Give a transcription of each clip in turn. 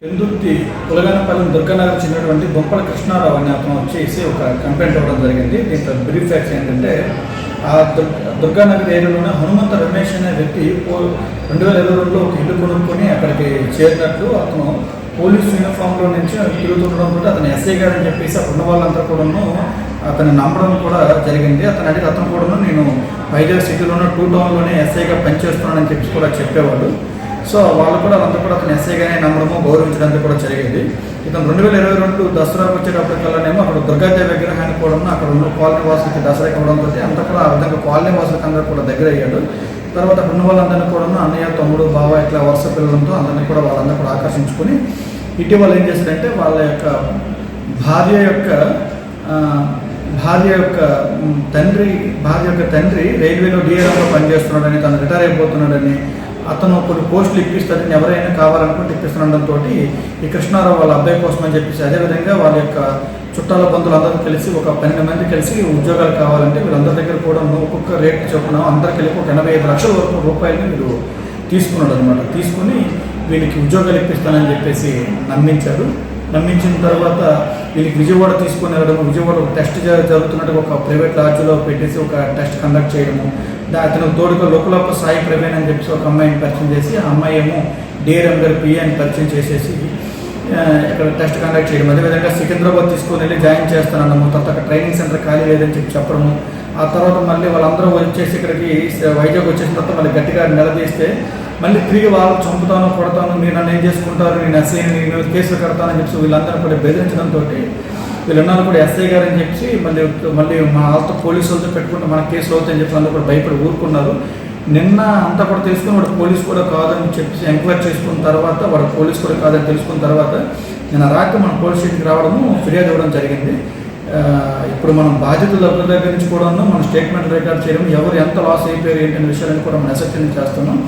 పెందుర్తి కులగానపాలెం దుర్గానగర్ చెందినటువంటి బొప్పల కృష్ణారావు అనే అతను వచ్చేసి ఒక కంప్లైంట్ ఇవ్వడం జరిగింది. దీంట్లో బ్రీఫ్ ఫ్యాక్ట్స్ ఏంటంటే ఆ దుర్ దుర్గానగర్ ఏరియాలోనే హనుమంత రమేష్ అనే వ్యక్తి రెండు వేల ఇరవై రెండులో ఒక ఇల్లు కొనుక్కొని అక్కడికి చేరినట్లు అతను పోలీస్ యూనిఫామ్లో నుంచి తిరుగుతుండడంతో అతను ఎస్ఐ గారు అని చెప్పేసి అక్కడ ఉన్న వాళ్ళంతా కూడాను అతను నమ్మడం కూడా జరిగింది. అతను అడిగి అతను కూడాను నేను వైజాగ్ సిటీలోనే టూ టౌన్లోనే ఎస్ఐగా పనిచేస్తున్నానని చెప్పి కూడా చెప్పేవాడు సో వాళ్ళు కూడా అంతా కూడా అతను ఎస్ఐగానే నమ్మడము గౌరవించడానికి కూడా జరిగేది. ఇతను రెండు వేల ఇరవై రెండు దసరాకు వచ్చేటప్పటికల్లానేమో అక్కడ దుర్గాదేవి విగ్రహాన్ని కూడా అక్కడ ఉన్న కాలనీ వాసులకి దసరా ఇవ్వడంతో అంతా కూడా ఆ విధంగా కాలనీ వాసులకి అందరూ కూడా దగ్గర అయ్యాడు తర్వాత ఉన్న వాళ్ళందరినీ కూడా అన్నయ్య తమ్ముడు బావ ఇట్లా వరుస పిల్లలతో అందరినీ కూడా వాళ్ళందరూ కూడా ఆకర్షించుకొని ఇటీవల ఏం చేశారంటే వాళ్ళ యొక్క భార్య యొక్క భార్య యొక్క తండ్రి భార్య యొక్క తండ్రి రైల్వేలో డిఆర్ఎంలో పనిచేస్తున్నాడని తను రిటైర్ అయిపోతున్నాడని అతను కొన్ని పోస్టులు ఇప్పిస్తాడని ఎవరైనా కావాలనుకుంటే ఇప్పిస్తుండడంతో ఈ కృష్ణారావు వాళ్ళ అబ్బాయి కోసం అని చెప్పేసి అదేవిధంగా వాళ్ళ యొక్క చుట్టాల బంధువులు అందరూ కలిసి ఒక పన్నెండు మంది కలిసి ఉద్యోగాలు కావాలంటే వీళ్ళందరి దగ్గర కూడా ఒక్కొక్క రేట్ చొప్పున అందరికి కలిపి ఒక ఎనభై ఐదు లక్షల వరకు రూపాయలని వీళ్ళు తీసుకున్నాడు అనమాట తీసుకుని వీళ్ళకి ఉద్యోగాలు ఇప్పిస్తానని చెప్పేసి నమ్మించాడు. నమ్మించిన తర్వాత వీళ్ళకి విజయవాడ తీసుకొని వెళ్ళడం విజయవాడ ఒక టెస్ట్ జరుగుతున్నట్టు ఒక ప్రైవేట్ లాడ్జ్లో పెట్టేసి ఒక టెస్ట్ కండక్ట్ చేయడము. అతను తోడుగా లోకలోప సాయి ప్రవీణ్ అని చెప్పేసి ఒక అమ్మాయిని పరిచయం చేసి ఆ అమ్మాయి ఏమో డిఆర్ఎం గారి పిఏ అని పరిచయం చేసేసి ఇక్కడ టెస్ట్ కండక్ట్ చేయడం. అదేవిధంగా సికింద్రాబాద్ తీసుకొని వెళ్ళి జాయిన్ చేస్తానన్నాము. తర్వాత అక్కడ ట్రైనింగ్ సెంటర్ ఖాళీ లేదని చెప్పి చెప్పడము. ఆ తర్వాత మళ్ళీ వాళ్ళందరూ వచ్చేసి ఇక్కడికి వైజాగ్ వచ్చేసిన తర్వాత మళ్ళీ గట్టిగా నిలదీస్తే మళ్ళీ తిరిగి వాళ్ళు చంపుతాను కొడతాను మీరు నన్ను ఏం చేసుకుంటారు నేను ఎస్ఐ నేను కేసులు కడతానని చెప్పి వీళ్ళందరూ కూడా బెదిరించడంతో వీళ్ళందరూ కూడా ఎస్ఐ గారు అని చెప్పి మళ్ళీ మళ్ళీ మా వాళ్ళతో పోలీసు వాళ్ళతో పెట్టుకుంటే మన కేసులు అవుతాయని చెప్పి అందరూ కూడా భయపడి ఊరుకున్నారు. నిన్న అంతా కూడా తెలుసుకుని వాడు పోలీస్ కూడా కాదని చెప్పి ఎంక్వైరీ చేసుకున్న తర్వాత వాడు పోలీస్ కూడా కాదని తెలుసుకున్న తర్వాత నిన్న రాక మన పోలీస్ స్టేషన్కి రావడము ఫిర్యాదు ఇవ్వడం జరిగింది. ఇప్పుడు మనం బాధ్యతలు ఎవరి దగ్గర నుంచి కూడా మనం స్టేట్మెంట్ రికార్డ్ చేయడం ఎవరు ఎంత లాస్ అయిపోయారు ఏంటనే విషయాలను కూడా మనం అసెప్టెన్స్ చేస్తున్నాం.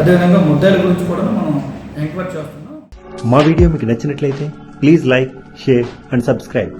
అదేవిధంగా ముద్దాయిల గురించి కూడా మనం ఎంక్వైరీ చేస్తున్నాం. మా వీడియో మీకు నచ్చినట్లయితే please like share and subscribe.